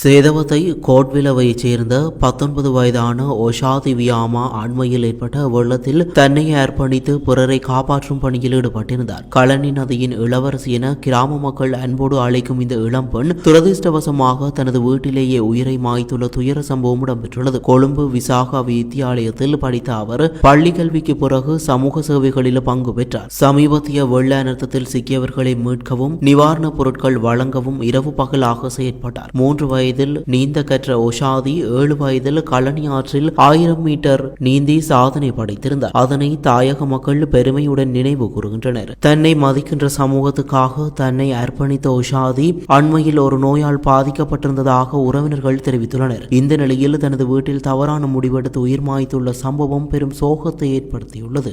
சேதவத்தை கோட்விலவைச் சேர்ந்த பத்தொன்பது வயதான ஒஷாதி வியாமா அண்மையில் ஏற்பட்ட வெள்ளத்தில் தன்னை அர்ப்பணித்து பிறரை காப்பாற்றும் பணியில் ஈடுபட்டிருந்தார். களனி நதியின் இளவரசி என கிராம மக்கள் அன்போடு அழைக்கும் இந்த இளம்பெண் துரதிர்ஷ்டவசமாக தனது வீட்டிலேயே உயிரை மாய்த்துள்ள துயர சம்பவம் இடம்பெற்றுள்ளது. கொழும்பு விசாகா வித்தியாலயத்தில் படித்த அவர் பள்ளி கல்விக்கு பிறகு சமூக சேவைகளில் பங்கு பெற்றார். சமீபத்திய வெள்ள அனர்த்தத்தில் சிக்கியவர்களை மீட்கவும் நிவாரணப் பொருட்கள் வழங்கவும் இரவு பகலாக செயற்பட்டார். மூன்று வயது வயதில் நீந்த கற்ற ஒஷாதி ஏழு வயதில் கழனி ஆற்றில் ஆயிரம் மீட்டர் நீந்தி சாதனை படைத்திருந்தார். அதனை தாயக மக்கள் பெருமையுடன் நினைவு கூறுகின்றனர். தன்னை மதிக்கின்ற சமூகத்துக்காக தன்னை அர்ப்பணித்த ஒஷாதி அண்மையில் ஒரு நோயால் பாதிக்கப்பட்டிருந்ததாக உறவினர்கள் தெரிவித்துள்ளனர். இந்த நிலையில் தனது வீட்டில் தவறான முடிவெடுத்து உயிர் மாய்த்துள்ள சம்பவம் பெரும் சோகத்தை ஏற்படுத்தியுள்ளது.